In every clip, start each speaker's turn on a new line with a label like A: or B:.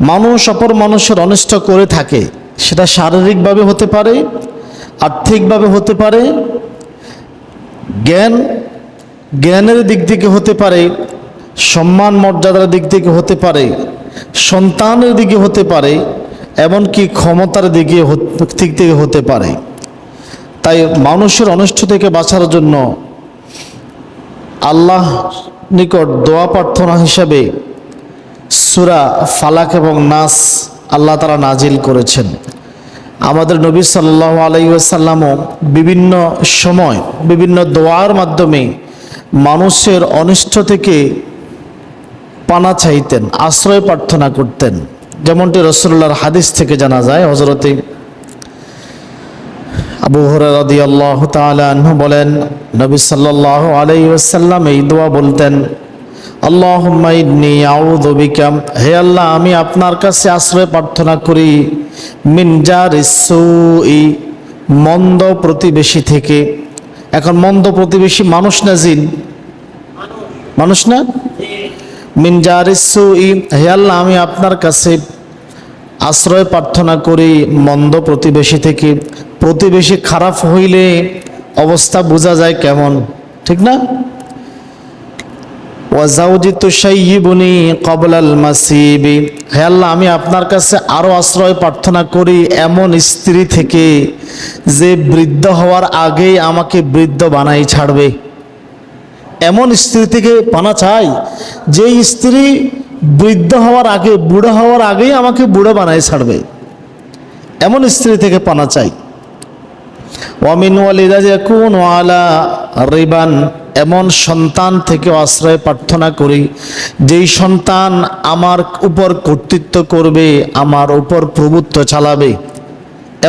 A: মানুষ অপর মানুষের অনিষ্ট করে থাকে, সেটা শারীরিকভাবে হতে পারে, আর্থিকভাবে হতে পারে, জ্ঞান, জ্ঞানের দিক থেকে হতে পারে, সম্মান, মর্যাদার দিক থেকে হতে পারে, সন্তানের দিকে হতে পারে, এমনকি ক্ষমতার দিকে দিক থেকে হতে পারে। তাই মানুষের অনিষ্ট থেকে বাঁচার জন্য আল্লাহ নিকট দোয়া প্রার্থনা হিসাবে সুরা ফালাক এবং নাস আল্লাহ তারা নাজিল করেছেন। আমাদের নবী সাল্লাহ আলাইসাল্লামও বিভিন্ন সময় বিভিন্ন দোয়ার মাধ্যমে মানুষের অনিষ্ট থেকে পানা চাইতেন, আশ্রয় প্রার্থনা করতেন। যেমনটি রসুল্লাহর হাদিস থেকে জানা যায় হজরতে আবু হরাদি আল্লাহ তালু বলেন, নবী সাল্লাহ আলাইসাল্লাম এই দোয়া বলতেন আল্লাহ বিকাম হে আল্লাহ, আমি আপনার কাছে আশ্রয় প্রার্থনা করি। মিনজার ই মন্দ প্রতিবেশী থেকে। এখন মন্দ প্রতিবেশী মানুষ না জিন? মানুষ না? মিনজার ই হে আল্লাহ, আমি আপনার কাছে আশ্রয় প্রার্থনা করি মন্দ প্রতিবেশী থেকে। প্রতিবেশী খারাপ হইলে অবস্থা বোঝা যায় কেমন, ঠিক না? আমি আপনার কাছে আরও আশ্রয় প্রার্থনা করি এমন স্ত্রী থেকে যে বৃদ্ধ হওয়ার আগেই আমাকে বৃদ্ধ বানাই ছাড়বে। এমন স্ত্রী থেকে পানা চাই যে স্ত্রী বৃদ্ধ হওয়ার আগে, বুড়ো হওয়ার আগেই আমাকে বুড়ো বানাই ছাড়বে। এমন স্ত্রী থেকে পানা চাই। ওয়ামিন ওয়ালিদা ইয়াকুন আলা রিবান। এমন সন্তান থেকে আশ্রয় প্রার্থনা করি, যেই সন্তান আমার উপর কর্তৃত্ব করবে, আমার উপর প্রভুত্ব চালাবে,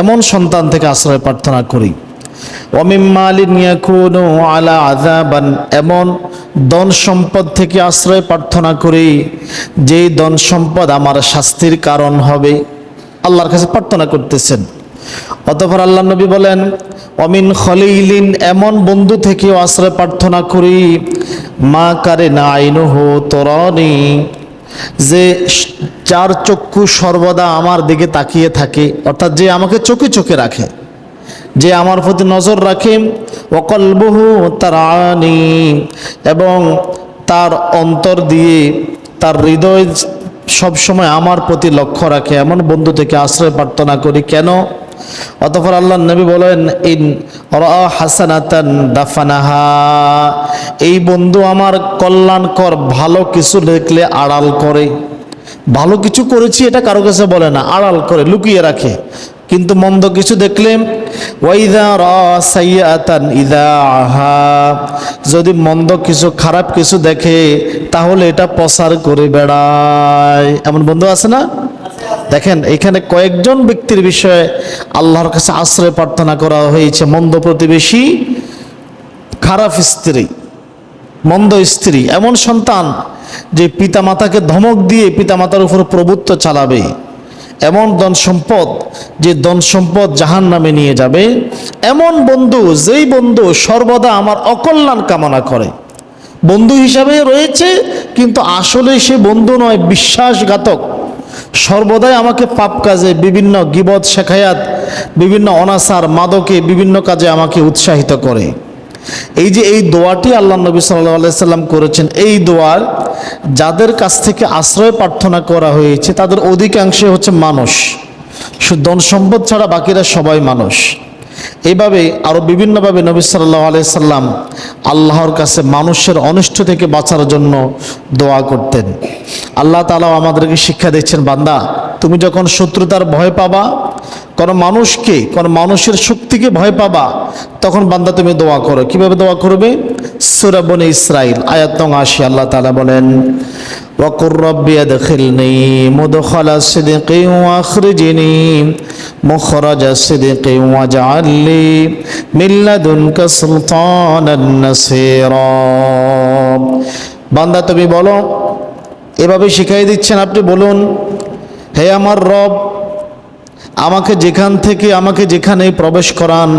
A: এমন সন্তান থেকে আশ্রয় প্রার্থনা করি। আলা এমন ধন সম্পদ থেকে আশ্রয় প্রার্থনা করি, যেই ধন সম্পদ আমার শাস্তির কারণ হবে। আল্লাহর কাছে প্রার্থনা করতেছেন। অতঃপর আল্লাহ নবী বলেন, অমিন খলিলিন এমন বন্ধু থেকেও আশ্রয় প্রার্থনা করি, মা কারে না আইনুহু তরনি যে চার চক্ষু সর্বদা আমার দিকে তাকিয়ে থাকে, অর্থাৎ যে আমাকে চোখে চোখে রাখে, যে আমার প্রতি নজর রাখে অকলবহু তার আনি এবং তার অন্তর দিয়ে তার হৃদয় সবসময় আমার প্রতি লক্ষ্য রাখে, এমন বন্ধু থেকে আশ্রয় প্রার্থনা করি। কেন? অতঃপর আল্লাহ নবী বলেন, ইন হাসানাতান দাফানাহা। এই বন্ধু আমার কল্যাণকর, ভালো কিছু দেখলে আড়াল করে। ভালো কিছু করেছি এটা কারও কাছে বলে না, আড়াল করে, লুকিয়ে রাখে। কিন্তু মন্দ কিছু দেখলে ওয়াইদা রা সাইয়াতান ইদা আহা। যদি মন্দ কিছু, খারাপ কিছু দেখে, তাহলে এটা প্রসার করে বেড়ায়। এমন বন্ধু আছে না? দেখেন, এখানে কয়েকজন ব্যক্তির বিষয়ে আল্লাহর কাছে আশ্রয় প্রার্থনা করা হয়েছে। মন্দ প্রতিবেশী, খারাপ স্ত্রী, মন্দ স্ত্রী, এমন সন্তান যে পিতামাতাকে ধমক দিয়ে পিতামাতার উপর প্রভুত্ব চালাবে। এমন ধন সম্পদ যে ধন সম্পদ জাহান নামে নিয়ে যাবে। এমন বন্ধু, যেই বন্ধু সর্বদা আমার অকল্যাণ কামনা করে। বন্ধু হিসাবে রয়েছে, কিন্তু আসলে সে বন্ধু নয়, বিশ্বাসঘাতক। সর্বদাই আমাকে পাপ কাজে বিভিন্ন গিবদ শেখায়াত, বিভিন্ন অনাসার মাদকে বিভিন্ন কাজে আমাকে উৎসাহিত করে। এই যে এই দোয়াটি আল্লাহ নবী সাল্লাহ সাল্লাম করেছেন, এই দোয়ার যাদের কাছ থেকে আশ্রয় প্রার্থনা করা হয়েছে, তাদের অধিকাংশে হচ্ছে মানুষ। ধন সম্পদ ছাড়া বাকিরা সবাই মানুষ। এইভাবে আরও বিভিন্নভাবে নবী সাল্লাহ আলাইসাল্লাম আল্লাহর কাছে মানুষের অনিষ্ট থেকে বাঁচার জন্য দোয়া করতেন। আল্লাহ তালাও আমাদেরকে শিক্ষা দিচ্ছেন, বান্দা, তুমি যখন শত্রুতার ভয় পাবা, কোনো মানুষকে, কোনো মানুষের শক্তিকে ভয় পাবা, তখন বান্দা তুমি দোয়া করো। কীভাবে দোয়া করবে? সুরাবনে ইসরাইল, আয়াত আশি, আল্লাহ তালা বলেন وقل ربي ادخلني مدخل صدق واخرجني مخرج صدق واجعل لي من لدنك سلطانا نصيرا বান্দা তুমি বলো এভাবে শিখাই দিচ্ছেন আপনি বলুন হে আমার রব আমাকে যেখান থেকে আমাকে যেখানে প্রবেশ করান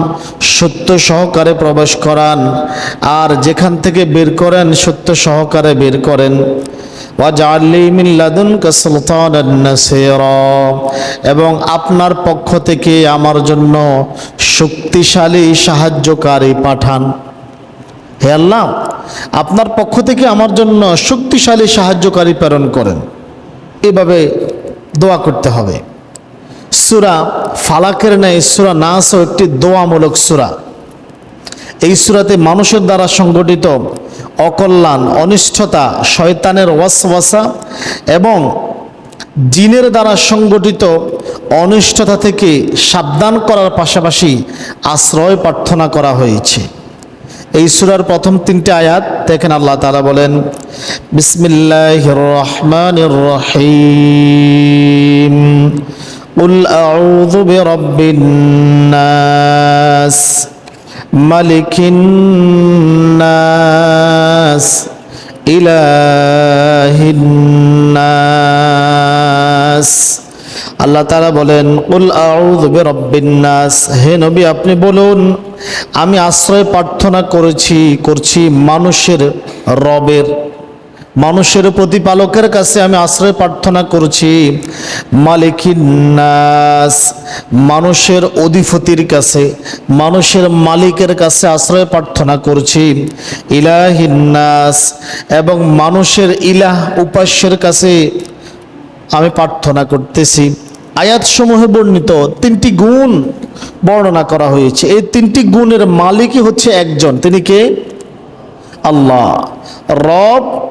A: সত্য সহকারে প্রবেশ করান আর যেখান থেকে বের করেন সত্য সহকারে বের করেন এবং আপনার পক্ষ থেকে আমার জন্য শক্তিশালী সাহায্যকারী পাঠান। হে আল্লাহ, আপনার পক্ষ থেকে আমার জন্য শক্তিশালী সাহায্যকারী প্রেরণ করেন। এভাবে দোয়া করতে হবে। সুরা ফালাকের ন্যায় সুরা নাসও একটি দোয়ামূলক সুরা। এই সুরাতে মানুষের দ্বারা সংগঠিত অকল্যাণ অনিষ্টতা শয়তানের ওয়াসওয়াসা এবং জিনের দ্বারা সংগঠিত অনিষ্টতা থেকে সাবধান করার পাশাপাশি আশ্রয় প্রার্থনা করা হয়েছে এই সুরার প্রথম তিনটে আয়াত দেখেন আল্লাহ তালা বলেন বিসমিল্লাহ রহমান রহিম قل أعوذ برب الناس মালিকিন্নাস, ইলাহিন্নাস। আল্লাহ তারা বলেন উল নাস হে নবী, আপনি বলুন, আমি আশ্রয় প্রার্থনা করেছি, করছি মানুষের রবের মানুষের প্রতিপালকের কাছে আমি আশ্রয় প্রার্থনা করছি। মালিকিন নাস, মানুষের অধিপতির কাছে, মানুষের মালিকের কাছে আশ্রয় প্রার্থনা করছি। ইলাহিন্নাস এবং মানুষের ইলাহ উপাস্যের কাছে আমি প্রার্থনা করতেছি। আয়াতসমূহে বর্ণিত তিনটি গুণ বর্ণনা করা হয়েছে। এই তিনটি গুণের মালিকই হচ্ছে একজন। তিনি কে? আল্লাহ। রব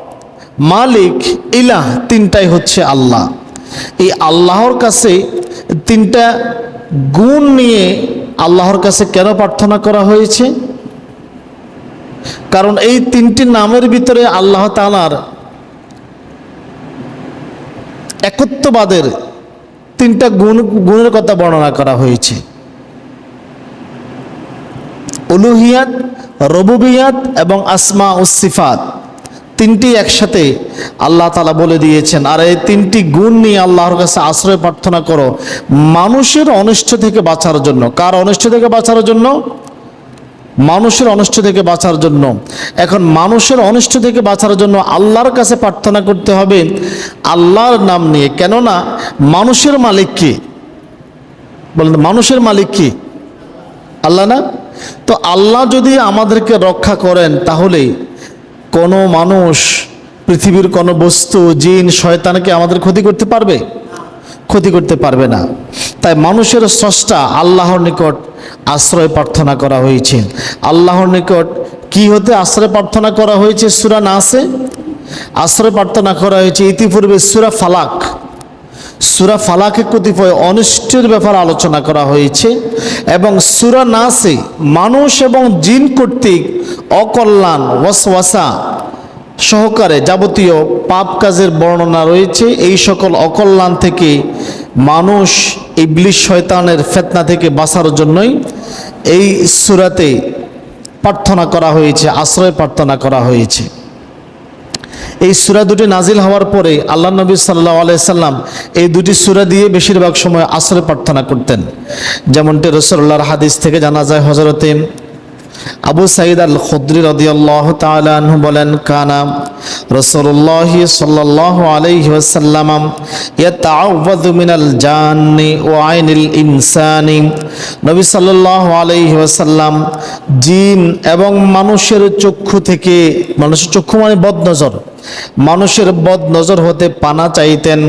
A: মালিক, ইলাহ তিনটাই হচ্ছে আল্লাহ। এই আল্লাহর কাছে তিনটা গুণ নিয়ে আল্লাহর কাছে কেন প্রার্থনা করা হয়েছে? কারণ এই তিনটি নামের ভিতরে আল্লাহ তালার একত্ববাদের তিনটা গুণ, গুণের কথা বর্ণনা করা হয়েছে। উলুহিয়াত, রবুবিয়াত এবং আসমা উসিফাত তিনটি একসাথে আল্লাহ তালা বলে দিয়েছেন, আর এই তিনটি গুণ নিয়ে আল্লাহর কাছে আশ্রয় প্রার্থনা করো মানুষের অনিষ্ট থেকে বাঁচার জন্য। কার অনিষ্ট থেকে বাঁচার জন্য? মানুষের অনিষ্ট থেকে বাঁচার জন্য। এখন মানুষের অনিষ্ট থেকে বাঁচার জন্য আল্লাহর কাছে প্রার্থনা করতে হবে আল্লাহর নাম নিয়ে। কেননা মানুষের মালিক কি? বলেন, মানুষের মালিক কি? আল্লাহ না? তো আল্লাহ যদি আমাদেরকে রক্ষা করেন তাহলে কোনো মানুষ পৃথিবীর কোনো বস্তু, জিন, শয়তানকে আমাদের ক্ষতি করতে পারবে? ক্ষতি করতে পারবে না। তাই মানুষের স্রষ্টা আল্লাহর নিকট আশ্রয় প্রার্থনা করা হয়েছে। আল্লাহর নিকট কি হতে আশ্রয় প্রার্থনা করা হয়েছে সুরা নাসে? আশ্রয় প্রার্থনা করা হয়েছে ইতিপূর্বে সুরা ফালাক। সুরা ফালাকে কতিপয় অনিষ্টের ব্যাপার আলোচনা করা হয়েছে এবং সুরা নাসে মানুষ এবং জিন কর্তৃক অকল্যাণ, ওয়াসওয়াসা সহকারে যাবতীয় পাপ কাজের বর্ণনা রয়েছে। এই সকল অকল্যাণ থেকে মানুষ ইবলিশ শয়তানের ফেতনা থেকে বাঁচার জন্যই এই সুরাতে প্রার্থনা করা হয়েছে, আশ্রয় প্রার্থনা করা হয়েছে। এই সুরা দুটি নাজিল হওয়ার পরে আল্লাহ নবী সাল্লাহ আলাইসাল্লাম এই দুটি সুরা দিয়ে বেশিরভাগ সময় আশ্রয় প্রার্থনা করতেন। যেমনটি রসল্লাহর হাদিস থেকে জানা যায় হজরতে আবু সাইদ আল খুদ্রি রদিয়াল্লাহ তালু বলেন, কানা রসল্লাহ সাল্লাহ আলাইহি ওয়াসাল্লাম ইয়াতাআওয়াযু মিনাল জান্নি আইনিল ইনসানি। নবী সাল্লাল্লাহু আলাইহি ওয়াসাল্লাম জিন এবং মানুষের চক্ষু থেকে, মানুষের চক্ষু মানে বদনজর, মানুষের বদ নজর হতে পানা চাইতেন।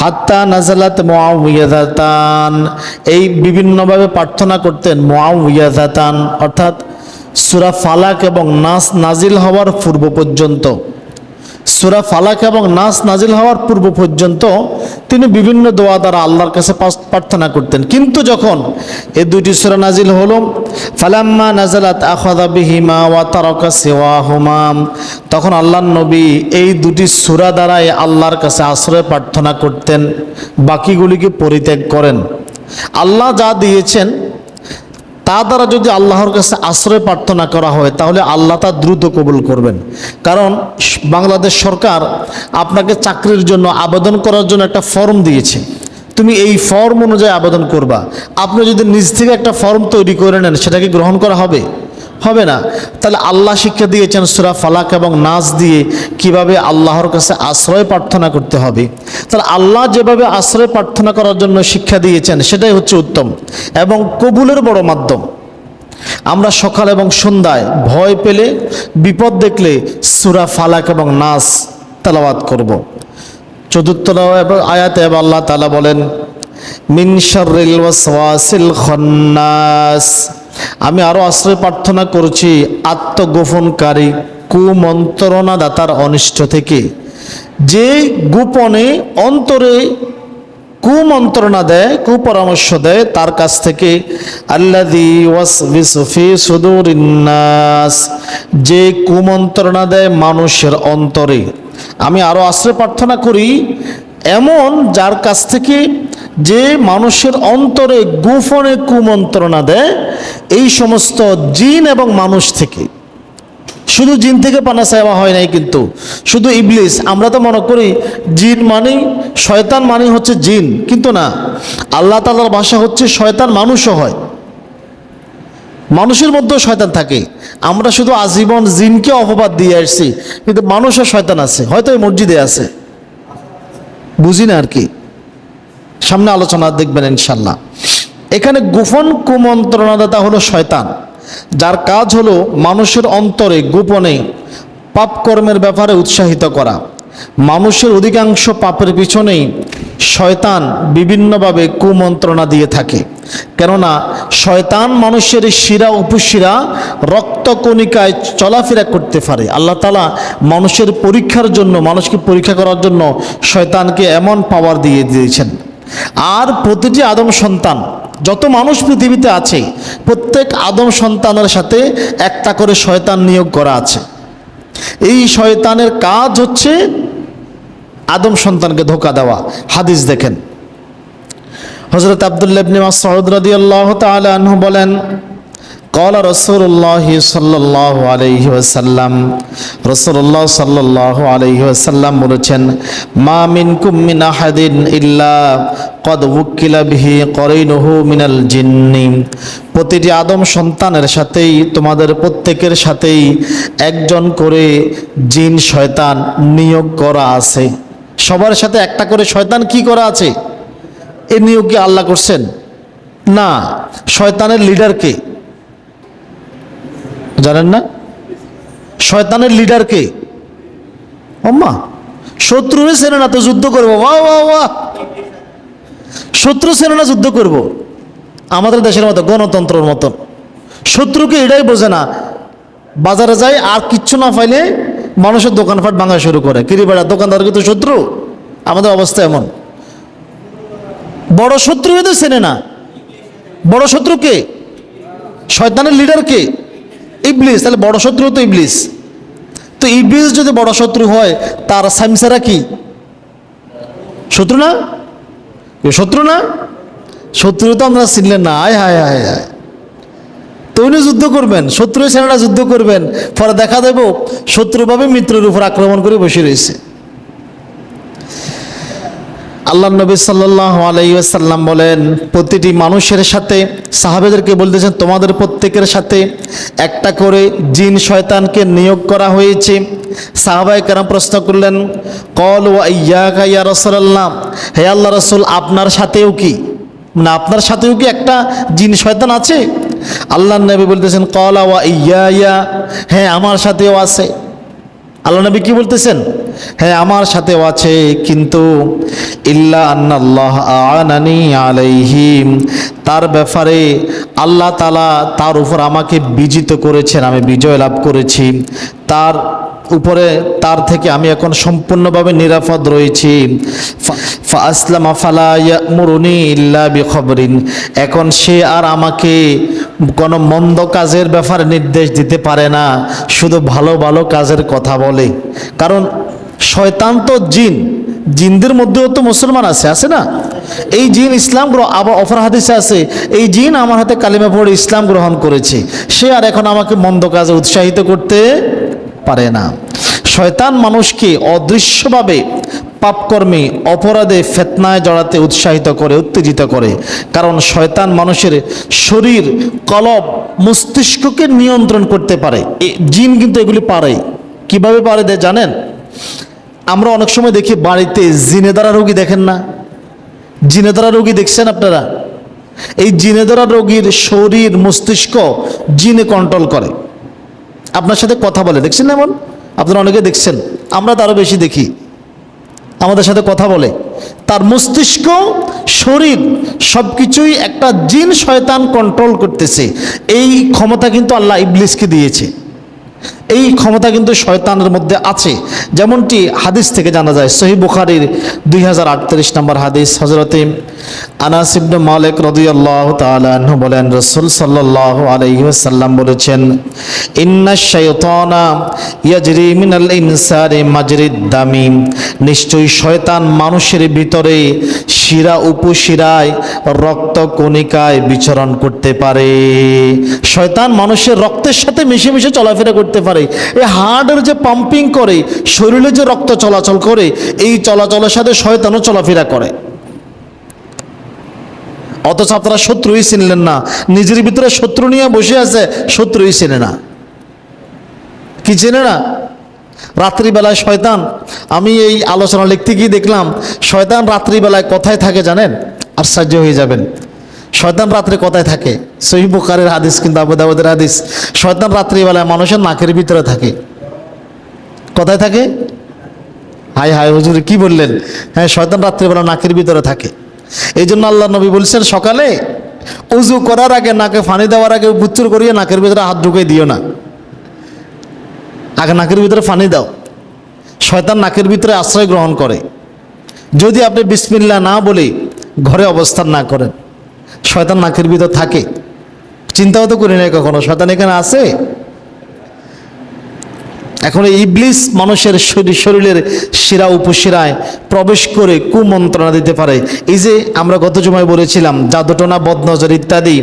A: হাত্তা নাজালাত মুআউয়াযাতান এই বিভিন্নভাবে প্রার্থনা করতেন মুআউয়াযাতান অর্থাৎ সূরা ফালাক এবং নাস নাজিল হওয়ার পূর্ব পর্যন্ত, সুরা ফালাক এবং নাস নাজিল হওয়ার পূর্ব পর্যন্ত তিনি বিভিন্ন দোয়া দ্বারা আল্লাহর কাছে প্রার্থনা করতেন। কিন্তু যখন এই দুইটি সুরা নাজিল হলো, ফালাম্মা নাজালাত আখাদা বিহিমা ওয়া তারকা তারাকা সিওয়াহুমাম তখন আল্লাহর নবী এই দুটি সুরা দ্বারাই আল্লাহর কাছে আশ্রয় প্রার্থনা করতেন, বাকিগুলিকে পরিত্যাগ করেন। আল্লাহ যা দিয়েছেন তা দ্বারা যদি আল্লাহর কাছে আশ্রয় প্রার্থনা করা হয়, তাহলে আল্লাহ তা দ্রুত কবুল করবেন। কারণ বাংলাদেশ সরকার আপনাকে চাকরির জন্য আবেদন করার জন্য একটা ফর্ম দিয়েছে। তুমি এই ফর্ম অনুযায়ী আবেদন করবা। আপনি যদি নিজ থেকে একটা ফর্ম তৈরি করে নেন সেটাকে গ্রহণ করা হবে? হবে না। তাহলে আল্লাহ শিক্ষা দিয়েছেন সুরা ফালাক এবং নাচ দিয়ে কীভাবে আল্লাহর কাছে আশ্রয় প্রার্থনা করতে হবে। তাহলে আল্লাহ যেভাবে আশ্রয় প্রার্থনা করার জন্য শিক্ষা দিয়েছেন, সেটাই হচ্ছে উত্তম এবং কবুলের বড় মাধ্যম। আমরা সকাল এবং সন্ধ্যায় ভয় পেলে, বিপদ দেখলে সুরা ফালাক এবং নাস তালাবাদ করব। চতুর্থ আয়াতে আল্লাহ তালা বলেন, মিন শাররিল ওয়াসওয়াসিল খন্নাস। আমি আরও আশ্রয় প্রার্থনা করছি আত্মগোপনকারী কুমন্ত্রণা দাতার অনিষ্ট থেকে। যে গোপনে অন্তরে কুমন্ত্রণা দেয়, কুপরামর্শ দেয়, তার কাছ থেকে সুদুরিন্নাস যে কুমন্ত্রণা দেয় মানুষের অন্তরে। আমি আরও আশ্রয় প্রার্থনা করি, এমন যার কাছ থেকে যে মানুষের অন্তরে গোপনে কুমন্ত্রণা দেয়, এই সমস্ত জিন এবং মানুষ থেকে। শুধু জিন থেকে পানা চাওয়া হয় নাই কিন্তু, শুধু ইবলিস। আমরা তো মনে করি জিন মানেই, শয়তান মানেই হচ্ছে জিন, কিন্তু না। আল্লাহ তালার ভাষা হচ্ছে শয়তান মানুষও হয়। মানুষের মধ্যেও শয়তান থাকে। আমরা শুধু আজীবন জিনকে অপবাদ দিয়ে আসছি, কিন্তু মানুষও শয়তান আছে। হয়তো এই মসজিদে আছে। বুঝি না আর কি। সামনে আলোচনা দেখবেন ইনশাল্লাহ এখানে গোপন কুমন্ত্রণাদাতা হলো শয়তান। যার কাজ হলো মানুষের অন্তরে গোপনে পাপ কর্মের ব্যাপারে উৎসাহিত করা। মানুষের অধিকাংশ পাপের পিছনেই শয়তান বিভিন্নভাবে কুমন্ত্রণা দিয়ে থাকে। কেননা শয়তান মানুষের শিরা উপশিরা রক্তকণিকায় চলাফেরা করতে পারে। আল্লাহ তালা মানুষের পরীক্ষার জন্য, মানুষকে পরীক্ষা করার জন্য শয়তানকে এমন পাওয়ার দিয়ে দিয়েছেন। আর প্রতিটি আদম সন্তান, যত মানুষ পৃথিবীতে আছে, প্রত্যেক আদম সন্তানের সাথে একটা করে শয়তান নিয়োগ করা আছে। এই শয়তানের কাজ হচ্ছে আদম সন্তানকে ধোকা দেওয়া। হাদিস দেখেন। হজরত আবদুল্লাবনি মাসউদ রাদিয়াল্লাহু আল্লাহ তালু বলেন কলা রসুল্লাহ সাল্লাহ আলহি আসাল্লাম রসুল্লাহ সাল্লাহ আলহি আসাল্লাম বলেছেন, মা মিন কুমিন আহাদিন ইল্লা কদ উকিলা বিহি করিনহু মিনাল জিন্নি। প্রতিটি আদম সন্তানের সাথেই, তোমাদের প্রত্যেকের সাথেই একজন করে জিন, শয়তান নিয়োগ করা আছে। সবার সাথে একটা করে শয়তান কি করা আছে? এ নিয়োগ কি আল্লাহ করছেন? না, শয়তানের লিডারকে জানেন না? শয়তানের লিডার কে? অম্মা শত্রুরে সেনে না তো যুদ্ধ করব বাহ শত্রু সেনে না যুদ্ধ করব। আমাদের দেশের মতো, গণতন্ত্রের মতন শত্রুকে এটাই বোঝে না, বাজারে যায় আর কিচ্ছু না পাইলে মানুষের দোকানপাট ভাঙা শুরু করে। কিরি বেড়া দোকানদারকে তো শত্রু? আমাদের অবস্থা এমন। বড় শত্রু তো চেনে না। বড় শত্রু কে? শয়তানের লিডার কে? ইবলিস, তাহলে বড় শত্রু তো ইবলিস। তো ইবলিস যদি বড় শত্রু হয়, তার সামসারা কি? শত্রু না? শত্রু না? শত্রু তো আমরা চিনলেন না। আয় হায় হায় হায় তো উনি যুদ্ধ করবেন, শত্রু সেনারা যুদ্ধ করবেন। ফলে দেখা দেব, শত্রুভাবে মিত্রের উপর আক্রমণ করে বসে রয়েছে। আল্লাহ নবী সাল্লাহ আলাইসাল্লাম বলেন, প্রতিটি মানুষের সাথে সাহাবেদেরকে বলতেছেন, তোমাদের প্রত্যেকের সাথে একটা করে জিন শয়তানকে নিয়োগ করা হয়েছে। সাহাবাই কেরাম প্রশ্ন করলেন, কল ও ইয়া ইয়া রসল্লাহ হে আল্লাহ রসুল, আপনার সাথেও কি? না আপনার সাথেও কি একটা জিন শয়তান আছে? আল্লাহ নবী বলতেছেন, কলা ওয়া ইয়া হ্যাঁ আমার সাথেও আছে। আল্লাহ নবী কি বলতেছেন? হ্যাঁ আমার সাথেও আছে, কিন্তু ইল্লা আন্নাল্লাহ আনানি আলাইহিম। তার ব্যাপারে আল্লাহ তালা তার উপর আমাকে বিজিত করেছেন, আমি বিজয় লাভ করেছি। তার উপরে তার থেকে আমি এখন সম্পূর্ণভাবে নিরাপদ রয়েছি। এখন সে আর আমাকে কোনো মন্দ কাজের ব্যাপারে নির্দেশ দিতে পারে না, শুধু ভালো ভালো কাজের কথা বলে। কারণ শয়তান তো জিন। জিনদের মধ্যেও তো মুসলমান আছে আছে না? এই জিন ইসলাম আবার অফার হাদিসে আছে, এই জিন আমার হাতে কালিমা পড়ে ইসলাম গ্রহণ করেছে। সে আর এখন আমাকে মন্দ কাজে উৎসাহিত করতে পারে না। শয়তান মানুষকে অদৃশ্যভাবে পাপকর্মে, অপরাধে, ফেতনায় জড়াতে উৎসাহিত করে, উত্তেজিত করে। কারণ শয়তান মানুষের শরীর, কলব, মস্তিষ্ককে নিয়ন্ত্রণ করতে পারে। জিন কিন্তু এগুলি পারে। কীভাবে পারে দে জানেন? আমরা অনেক সময় দেখি বাড়িতে জিনেদারা রোগী দেখেন না। জিনেদারা রোগী দেখছেন আপনারা? এই জিনেদারা রোগীর শরীর, মস্তিষ্ক জিনে কন্ট্রোল করে। আপনার সাথে কথা বলে, দেখছেন এমন? আপনারা অনেকে দেখছেন, আমরা তারও বেশি দেখি। আমাদের সাথে কথা বলে। তার মস্তিষ্ক, শরীর সব কিছুই একটা জিন শয়তান কন্ট্রোল করতেছে। এই ক্ষমতা কিন্তু আল্লাহ ইবলিসকে দিয়েছে। এই ক্ষমতা কিন্তু শয়তানের মধ্যে আছে। যেমনটি হাদিস থেকে জানা যায় সহি বুখারির দুই হাজার আটত্রিশ নম্বর হাদিস হজরতে আনাস ইবনে মালিক রদিয়াল্লাহ তাআলাহু বলেন, রসুল সাল্লাহ আলাইহি ওয়াসাল্লাম বলেছেন, ইন্না শাইতানা ইয়াজরি মিনাল ইনসানি মাজরিদ দামি। নিশ্চয়ই শয়তান মানুষের ভিতরে শিরা উপশিরায়, রক্ত কণিকায় বিচরণ করতে পারে। শয়তান মানুষের রক্তের সাথে মিশে মিশে চলাফেরা করতে পারে। এই হার্টের যে পাম্পিং করে, শরীরে যে রক্ত চলাচল করে, এই চলাচলের সাথে শয়তানও চলাফেরা করে। অথচ আপনারা শত্রুই চিনলেন না। নিজের ভিতরে শত্রু নিয়ে বসে আছে, শত্রুই চেনে না। কি চেনে না? রাত্রিবেলায় শয়তান, আমি এই আলোচনা লিখতে গিয়ে দেখলাম, শয়তান রাত্রিবেলায় কোথায় থাকে জানেন? আশ্চর্য হয়ে যাবেন। শয়তান রাত্রে কোথায় থাকে। সহি বুকারের হাদিস কিন্তু আবুদাবাদের হাদিস। শয়তান রাত্রিবেলায় মানুষের নাকের ভিতরে থাকে। কোথায় থাকে? হাই হাই, হুজুর, কি বললেন? হ্যাঁ শয়তান রাত্রিবেলা নাকের ভিতরে থাকে। এই জন্য আল্লাহ নবী বলছেন, সকালে উজু করার আগে নাকে ফানি দেওয়ার আগে বুচ্চুর করিয়ে নাকের ভিতরে হাত ঢুকে দিও না। আগে নাকের ভিতরে ফানি দাও। শয়তান নাকের ভিতরে আশ্রয় গ্রহণ করে। যদি আপনি বিসমিল্লা না বলে ঘরে অবস্থান না করেন। শয়তান নাকের ভিতর থাকে। চিন্তাও তো করি নাই কখনো। শয়তান এখানে আছে। এখন এই ইবলিস মানুষের শরীর শরীরের শিরা উপশিরায় প্রবেশ করে কুমন্ত্রণা দিতে পারে। এই যে আমরা গত জমায় বলেছিলাম, জাদুটনা, বদনজর ইত্যাদি,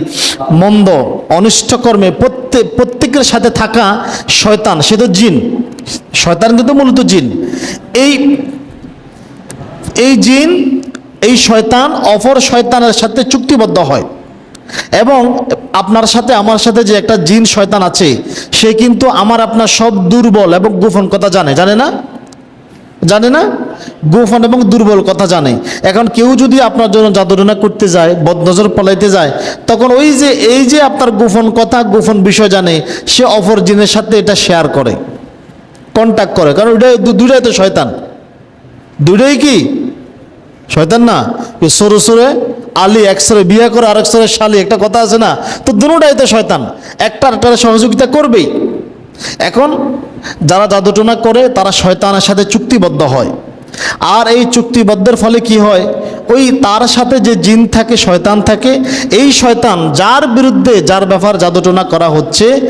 A: মন্দ, অনিষ্ট কর্মে প্রত্যেক প্রত্যেকের সাথে থাকা শয়তান, সে তো জিন। শয়তান কিন্তু মূলত জিন। এই এই জিন এই শয়তান অপর শয়তানের সাথে চুক্তিবদ্ধ হয়। এবং আপনার সাথে আমার সাথে যে একটা জিন শয়তান আছে, সে কিন্তু আমার আপনার সব দুর্বল এবং গোপন কথা জানে। জানে না? জানে না? গোপন এবং দুর্বল কথা জানে। এখন কেউ যদি আপনার জন্য জাদুটনা করতে যায়, বদনজর পলাইতে যায়, তখন ওই যে, এই যে আপনার গোপন কথা, গোপন বিষয় জানে, সে অপর জিনের সাথে এটা শেয়ার করে কন্ট্যাক্ট করে। কারণ ওইটাই দু- দুইটাই তো শয়তান। দুইটাই কি? শয়তান না? সরু সরে আলী, এক একসরে বিয়ে করে, আরেক সরে শালি, একটা কথা আছে না? তো দুটাই তো শয়তান। একটা একটা সহযোগিতা করবেই। এখন যারা জাদুটনা করে, তারা শয়তানের সাথে চুক্তিবদ্ধ হয়। আর এই চুক্তিবদ্ধের ফলে কি হয়? ওই তার সাথে যে জিন থাকে, শয়তান থাকে, এই শয়তান যার বিরুদ্ধে যার ব্যাপার জাদুটনা করা হচ্ছে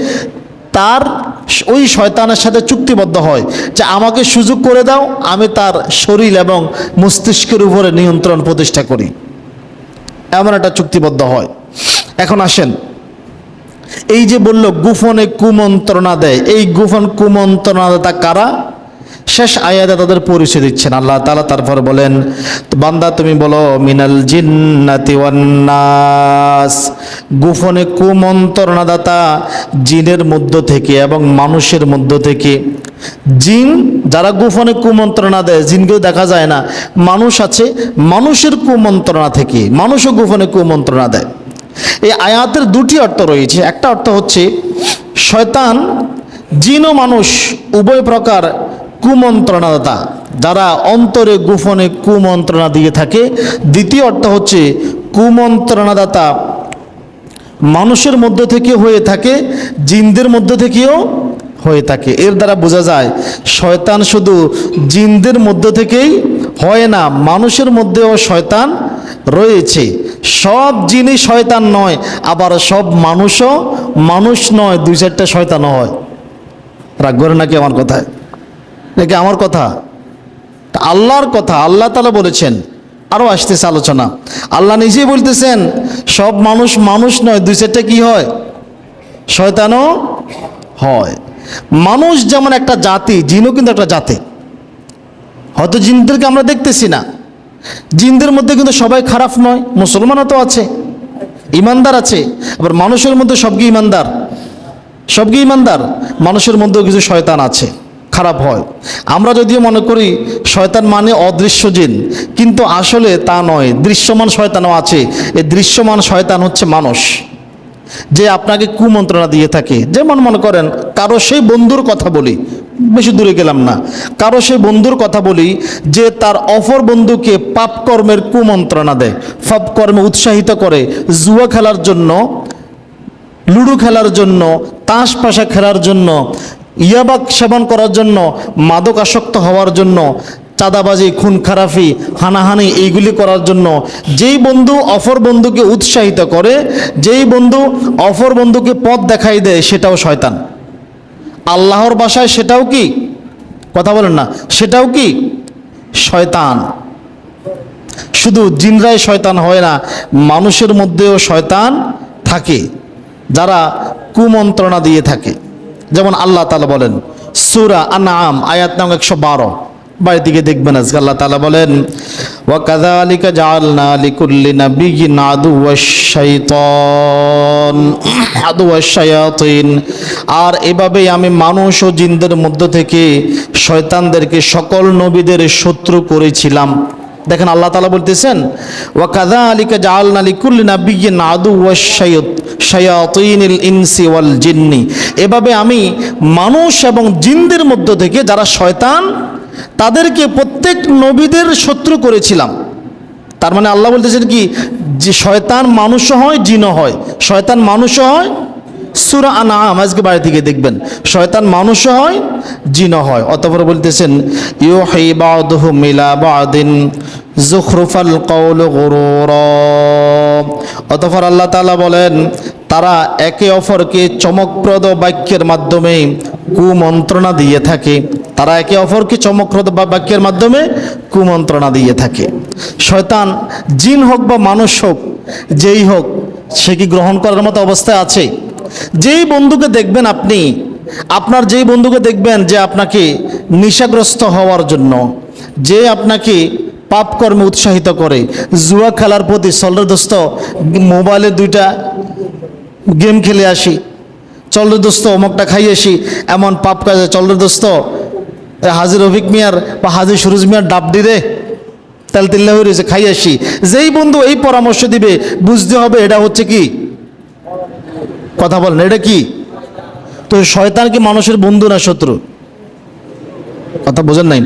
A: তার ওই শয়তানের সাথে চুক্তিবদ্ধ হয় যে আমাকে সুযোগ করে দাও, আমি তার শরীর এবং মস্তিষ্কের উপরে নিয়ন্ত্রণ প্রতিষ্ঠা করি। এমন একটা চুক্তিবদ্ধ হয়। এখন আসেন, এই যে বলল, গুফনে কুমন্ত্রণা দেয়, এই গুফন তা কারা? শেষ আয়াতে তাদের পরিচয় দিচ্ছেন। আল্লাহ তালা তারপর বলেন, বান্দা তুমি বলো, মিনাল জিন্নাতি ওয়ান্নাস গুফনে কুমন্ত্রণাদাতা জিনের মধ্য থেকে এবং মানুষের মধ্য থেকে। জিন যারা গোপনে কুমন্ত্রণা দেয়, জিনকেও দেখা যায় না। মানুষ আছে, মানুষের কুমন্ত্রণা থেকে, মানুষও গোপনে কুমন্ত্রণা দেয়। এই আয়াতের দুটি অর্থ রয়েছে। একটা অর্থ হচ্ছে, শয়তান, জিন ও মানুষ উভয় প্রকার কুমন্ত্রণাদাতা, যারা অন্তরে গোপনে কুমন্ত্রণা দিয়ে থাকে। দ্বিতীয় অর্থ হচ্ছে কুমন্ত্রণাদাতা মানুষের মধ্য থেকে হয়ে থাকে, জিনদের মধ্য থেকেও হয়ে থাকে। এর দ্বারা বোঝা যায়, শয়তান শুধু জিনদের মধ্য থেকেই হয় না, মানুষের মধ্যেও শয়তান রয়েছে। সব জিনই শয়তান নয়, আবার সব মানুষও মানুষ নয়, দুই চারটা শয়তানও হয়। রাগ করে নাকি আমার কথায়? নাকি আমার কথা। আল্লাহর কথা, আল্লাহ তালা বলেছেন। আরও আসতেছে আলোচনা। আল্লাহ নিজেই বলতেছেন, সব মানুষ মানুষ নয়, দুই চারটা কি হয়? শয়তানও হয়। মানুষ যেমন একটা জাতি, জিনও কিন্তু একটা জাতি। হয়তো জিনদেরকে আমরা দেখতেছি না। জিনদের মধ্যে কিন্তু সবাই খারাপ নয়, মুসলমানও তো আছে, ইমানদার আছে। আবার মানুষের মধ্যে সব কি ইমানদার? সব কি ইমানদার? মানুষের মধ্যেও কিছু শয়তান আছে। খারাপ হয়। আমরা যদিও মনে করি শয়তান মানে অদৃশ্য জিন, কিন্তু আসলে তা নয়। দৃশ্যমান শয়তানও আছে। এই দৃশ্যমান শয়তান হচ্ছে মানুষ, যে আপনাকে কুমন্ত্রণা দিয়ে থাকে। যেমন মনে করেন, কারও সেই বন্ধুর কথা বলি, বেশি দূরে গেলাম না। কারও সেই বন্ধুর কথা বলি, যে তার অপর বন্ধুকে পাপ কর্মের কুমন্ত্রণা দেয় পাপ কর্মে উৎসাহিত করে। জুয়া খেলার জন্য, লুডো খেলার জন্য, তাস পাশা খেলার জন্য ইয়াবাক সেবন করার জন্য মাদক আসক্ত হওয়ার জন্য, চাঁদাবাজি খুন খারাপি হানাহানি এইগুলি করার জন্য, যেই বন্ধু অফর বন্ধুকে উৎসাহিত করে, যেই বন্ধু অফর বন্ধুকে পথ দেখাই দেয়, সেটাও শয়তান। আল্লাহর বাসায় সেটাও কি? কথা বলেন না, সেটাও কি? শয়তান। শুধু জিনরাই শয়তান হয় না, মানুষের মধ্যেও শয়তান থাকে, যারা কুমন্ত্রণা দিয়ে থাকে। যেমন আল্লাহ তালা বলেন, সুরা আনাম আয়াত নাম একশো বারো। বাড়ি দিকে দেখবেন আজকে আল্লাহ তালা বলেন ওয়াকাদালিকা জাআলনা লিকুল্লি নাবিয়্যিন আদুওয়াশ শাইতান, আদুওয়াশ শায়াতিন। আর এভাবেই আমি মানুষ ও জিনদের মধ্য থেকে শয়তানদেরকে সকল নবীদের শত্রু করেছিলাম। দেখেন আল্লাহ তালা বলতেছেন ওয়া কাদা আলিকা জাআল লিকুল্লি নাবিয়্যিন আদু ওয়াশায়াত শায়াতিনিল ইনসি ওয়াল জিন্নি। এভাবে আমি মানুষ এবং জিনদের মধ্য থেকে যারা শয়তান, তাদেরকে প্রত্যেক নবীদের শত্রু করেছিলাম। তার মানে আল্লাহ বলতেছেন কি, যে শয়তান মানুষও হয়, জিনও হয়। শয়তান মানুষও হয় সুরা আনাম আজকে বাড়ি থেকে দেখবেন, শয়তান মানুষও হয়, জিনও হয়। অতপর বলতেছেন ইউ হে বাদহু মিলা বাদিন, জুখরুফাল কৌল অতপর আল্লাহ তাআলা বলেন, তারা একে অপরকে চমকপ্রদ বাক্যের মাধ্যমে কুমন্ত্রণা দিয়ে থাকে। তারা একে অপরকে চমকপ্রদ বা বাক্যের মাধ্যমে কুমন্ত্রণা দিয়ে থাকে। শয়তান জিন হোক বা মানুষ হোক, যেই হোক, সে কি গ্রহণ করার মতো অবস্থায় আছে? যেই বন্ধুকে দেখবেন আপনি, আপনার যেই বন্ধুকে দেখবেন যে আপনাকে নিশাগ্রস্ত হওয়ার জন্য, যে আপনাকে পাপ কর্মে উৎসাহিত করে, জুয়া খেলার প্রতি সল্লের দোস্ত, মোবাইলে দুইটা গেম খেলে আসি, চল রে দোস্ত, অমুকটা খাই আসি, এমন পাপ কাজে, চল দোস্ত হাজির রফিক মিয়ার বা হাজির সুরুজ মিয়ার ডাবডি রে তেল তিল্লা হয়ে রয়েছে, খাই আসি। যেই বন্ধু এই পরামর্শ দিবে, বুঝতে হবে এটা হচ্ছে কি? কথা বলেন, এটা কি? তো শয়তান কি মানুষের বন্ধু না শত্রু? কথা বোঝেন নাই।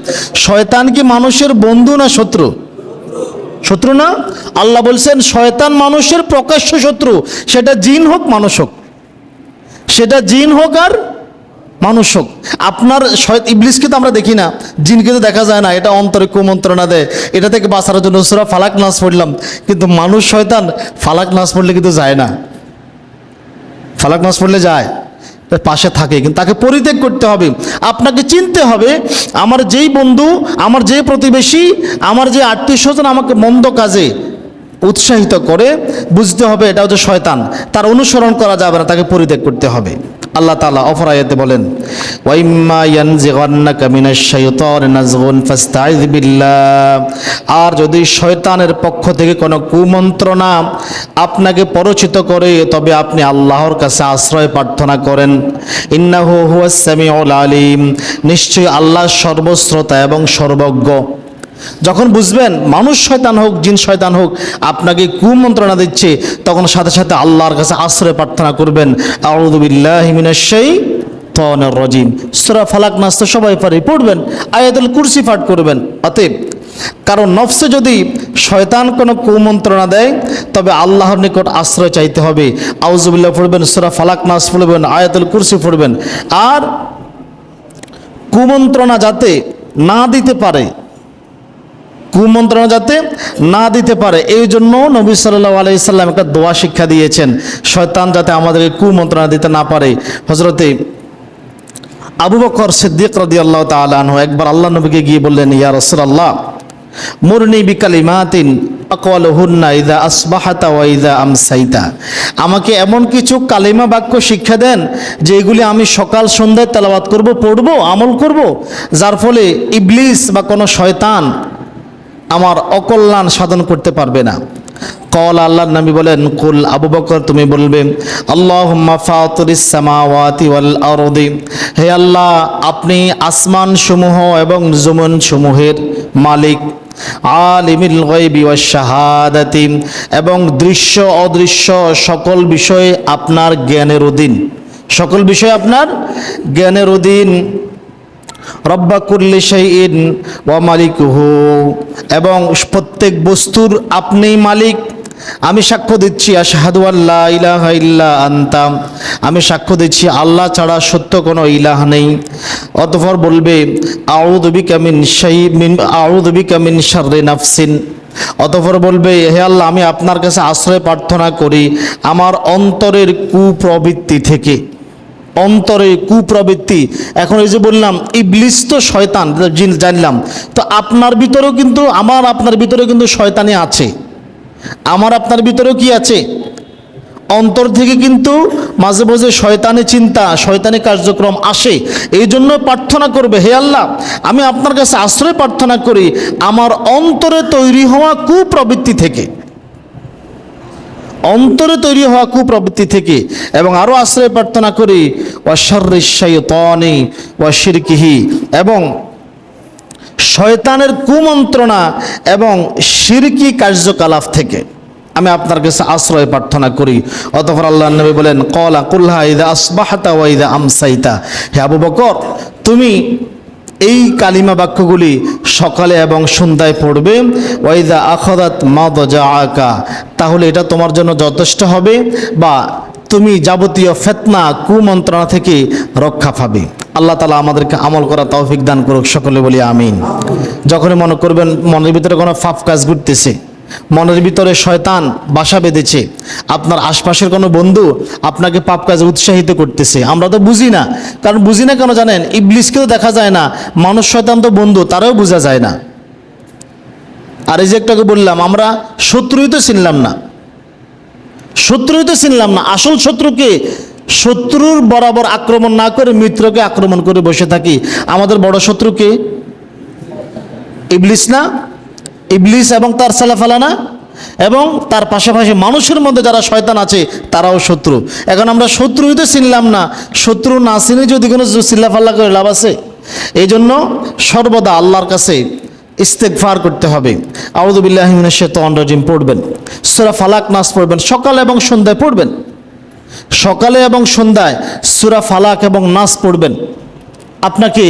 A: শয়তান কি মানুষের বন্ধু না শত্রু? শত্রু না? আল্লাহ বলছেন, শয়তান মানুষের প্রকাশ্য শত্রু, সেটা জিন হোক, মানুষ হোক। সেটা জিন হোক আর মানুষ হোক। আপনার ইবলিসকে তো আমরা দেখি না, জিনকে তো দেখা যায় না, এটা অন্তরে কুমন্ত্রণা দেয়। এটা থেকে বাঁচার জন্য সুরা ফালাক নাচ পড়লাম, কিন্তু মানুষ শয়তান, ফালাক নাচ পড়লে কিন্তু যায় না। ফালাক নাচ পড়লে যায় পাশে থাকে, কিন্তু তাকে পরিত্যাগ করতে হবে। আপনাকে চিনতে হবে, আমার যেই বন্ধু, আমার যে প্রতিবেশী, আমার যে আত্মীয় স্বজন আমাকে মন্দ কাজে উৎসাহিত করে, বুঝতে হবে এটা হচ্ছে শয়তান। তার অনুসরণ করা যাবে না, তাকে পরিত্যাগ করতে হবে। আল্লাহ তাআলা অফর আয়াতে বলেন আর যদি শয়তানের পক্ষ থেকে কোনো কুমন্ত্রণা আপনাকে পরিচিত করে, তবে আপনি আল্লাহর কাছে আশ্রয় প্রার্থনা করেন। ইন্নাহু হুয়াস সামিউল আলিম। নিশ্চয়ই আল্লাহ সর্বশ্রোতা এবং সর্বজ্ঞ। যখন বুঝবেন মানুষ শয়তান হোক, জিন শয়তান হোক, আপনাকে কুমন্ত্রণা দিচ্ছে, তখন সাথে সাথে আল্লাহর কাছে আশ্রয় প্রার্থনা করবেন। আউযুবিল্লাহি মিনাশ শাইতানির রাজিম। সূরা ফালাক নাস তো সবাই পারে, পড়বেন, আয়াতুল কুরসি পাঠ করবেন। অতএব কারণ নফসে যদি শয়তান কোনো কুমন্ত্রণা দেয়, তবে আল্লাহর নিকট আশ্রয় চাইতে হবে। আউজুবিল্লাহ পড়বেন, সূরা ফালাক নাস পড়বেন, আয়াতুল কুরসি পড়বেন। আর কুমন্ত্রণা যাতে না দিতে পারে কুমন্ত্রণা যাতে না দিতে পারে। এই জন্য নবী সাল্লাহ আলাইসাল্লাম একটা দোয়া শিক্ষা দিয়েছেন, শয়তান যাতে আমাদেরকে কুমন্ত্রণা দিতে না পারে। হজরতে আবু বকর সিদ্দিক রদি আল্লাহ তালু একবার আল্লাহ নবীকে গিয়ে বললেন, ইয়া রসুল্লাহ মুরনি বিকালিমাতিন আকওয়াল হুন্না ইদা আসবাহাতা ওয়া ইদা আমসাইতা। আমাকে এমন কিছু কালিমা বাক্য শিক্ষা দেন যে এগুলি আমি সকাল সন্ধ্যায় তেলাওয়াত করব, পড়ব, আমল করব, যার ফলে ইবলিস বা কোনো শয়তান আমার অকল্যাণ সাধন করতে পারবে না। কল আল্লাহ নবী বলেন, কুল আবু বকর, তুমি বলবে আরদি। হে আল্লাহ, আপনি আসমান সমূহ এবং জমিন সমূহের মালিক। আলিমিল গায়বি এবং দৃশ্য অদৃশ্য সকল বিষয়ে আপনার জ্ঞানের অধীন সকল বিষয়ে আপনার জ্ঞানের অধীন রব্বা কুল্লি শাইইন ওয়া মালিকুহু। এবং প্রত্যেক বস্তুর আপনিই মালিক। আমি সাক্ষ্য দিচ্ছি, আশহাদু আল্লাহ ইলাহা ইল্লা আনতা। আমি সাক্ষ্য দিচ্ছি, আল্লাহ ছাড়া সত্য কোনো ইলাহ নেই। অতঃপর বলবে, আউযু বিকা মিন মিন, আউযু বিকা মিন নাফসিন। অতঃপর বলবে, হে আল্লাহ, আমি আপনার কাছে আশ্রয় প্রার্থনা করি আমার অন্তরের কুপ্রবৃত্তি থেকে। অন্তরে কুপ্রবৃত্তি। এখন এই যে বললাম, ইবলিস তো শয়তান জিন- জানলাম। তো আপনার ভিতরেও কিন্তু, আমার আপনার ভিতরেও কিন্তু শয়তানি আছে। আমার আপনার ভিতরেও কি আছে? অন্তর থেকে কিন্তু মাঝে মাঝে শয়তানি চিন্তা, শয়তানি কার্যক্রম আসে। এই জন্য প্রার্থনা করবে, হে আল্লাহ, আমি আপনার কাছে আশ্রয় প্রার্থনা করি, আমার অন্তরে তৈরি হওয়া কুপ্রবৃত্তি থেকে। অন্তরে তৈরি হওয়া কুপ্রবৃত্তি থেকে এবং আরও আশ্রয় প্রার্থনা করি ওয়াশাইতনি ওয়াশিরকিহি এবং শয়তানের কুমন্ত্রণা এবং শিরকি কার্যকলাপ থেকে আমি আপনার কাছে আশ্রয় প্রার্থনা করি। অতঃপর আল্লাহ নবী বলেন, কলা কুল্হা ইদা আসবাহাতা ওয়াইদা আমসাইতা। হে আবু বকর, তুমি এই কালিমা বাক্যগুলি সকালে এবং সন্ধ্যায় পড়বে। ওয়াইদা আখদাত মাদজা আকা তাহলে এটা তোমার জন্য যথেষ্ট হবে বা তুমি যাবতীয় ফেতনা, কুমন্ত্রণা থেকে রক্ষা পাবে। আল্লাহ তালা আমাদেরকে আমল করা তৌফিক দান করুক, সকলে বলি আমিন। যখনই মনে করবেন মনের ভিতরে কোনো ফাফ কাজ ঘুরতেছে মনের ভিতরে শয়তান বাসা বেঁধেছে। আপনার আশপাশের কোনো বন্ধু আপনাকে পাপ কাজে উৎসাহিত করতেছে। আমরা তো বুঝি না। কারণ বুঝি না কেন জানেন? ইবলিসকেও দেখা যায় না। মানুষ শয়তান তো বন্ধু, তারাও বোঝা যায় না। আর এই যে একটাকে বললাম, আমরা শত্রুই তো চিনলাম না। শত্রুই তো চিনলাম না। আসল শত্রুকে শত্রুর বরাবর আক্রমণ না করে মিত্রকে আক্রমণ করে বসে থাকি। আমাদের বড় শত্রুকে ইবলিস না? ইবলিস এবং তার সালাফালানা এবং তার পাশাপাশি মানুষের মধ্যে যারা শয়তান আছে, তারাও শত্রু। এখন আমরা শত্রু হইতে চিনলাম না। শত্রু না চিনে যদি কোনো চিল্লাফাল্লা করে লাভ আছে? এই জন্য সর্বদা আল্লাহর কাছে ইস্তেকফার করতে হবে। আউদুবিল্লাহিমিনের শেতন রাজিম, পড়বেন। সুরা ফালাক নাস পড়বেন। সকাল এবং সন্ধ্যায় পড়বেন। সকালে এবং সন্ধ্যায় সুরা ফালাক এবং নাস পড়বেন। আপনাকে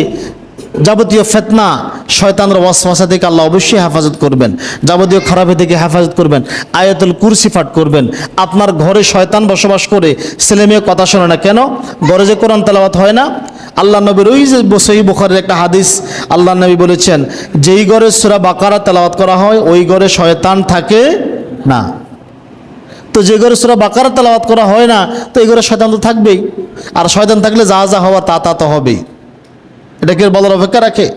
A: যাবতীয় ফেতনা শয়তানের ওয়াসওয়াসা থেকে আল্লাহ অবশ্যই হেফাজত করবেন। যাবতীয় খারাপি থেকে হেফাজত করবেন। আয়াতুল কুরসি পাঠ করবেন। আপনার ঘরে শয়তান বসবাস করে ছেলে মেয়ে কথা শোনে না কেন? ঘরে যে কোরআন তেলাওয়াত হয় না? আল্লাহ নবীর ওই যে সহি বুখারের একটা হাদিস আল্লাহ নবী বলেছেন, যেই ঘরে সুরা বাকারা তেলাওয়াত করা হয়, ওই ঘরে শয়তান থাকে না। তো যে ঘরে সুরা বাকারা তেলাওয়াত করা হয় না, তো এই ঘরে শয়তান তো থাকবেই। আর শয়তান থাকলে যা যা হওয়া তা তা তো হবেই। এটাকে বলার অপেক্ষা রাখে।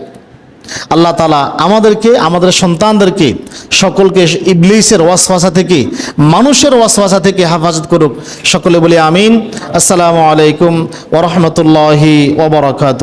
A: আল্লাহ তালা আমাদেরকে, আমাদের সন্তানদেরকে, সকলকে ইবলিসের ওয়াসওয়াসা থেকে, মানুষের ওয়াসওয়াসা থেকে হেফাজত করুক। সকলে বলি আমিন। আসসালামু আলাইকুম ওরহমতুল্লাহি ওবরাকাত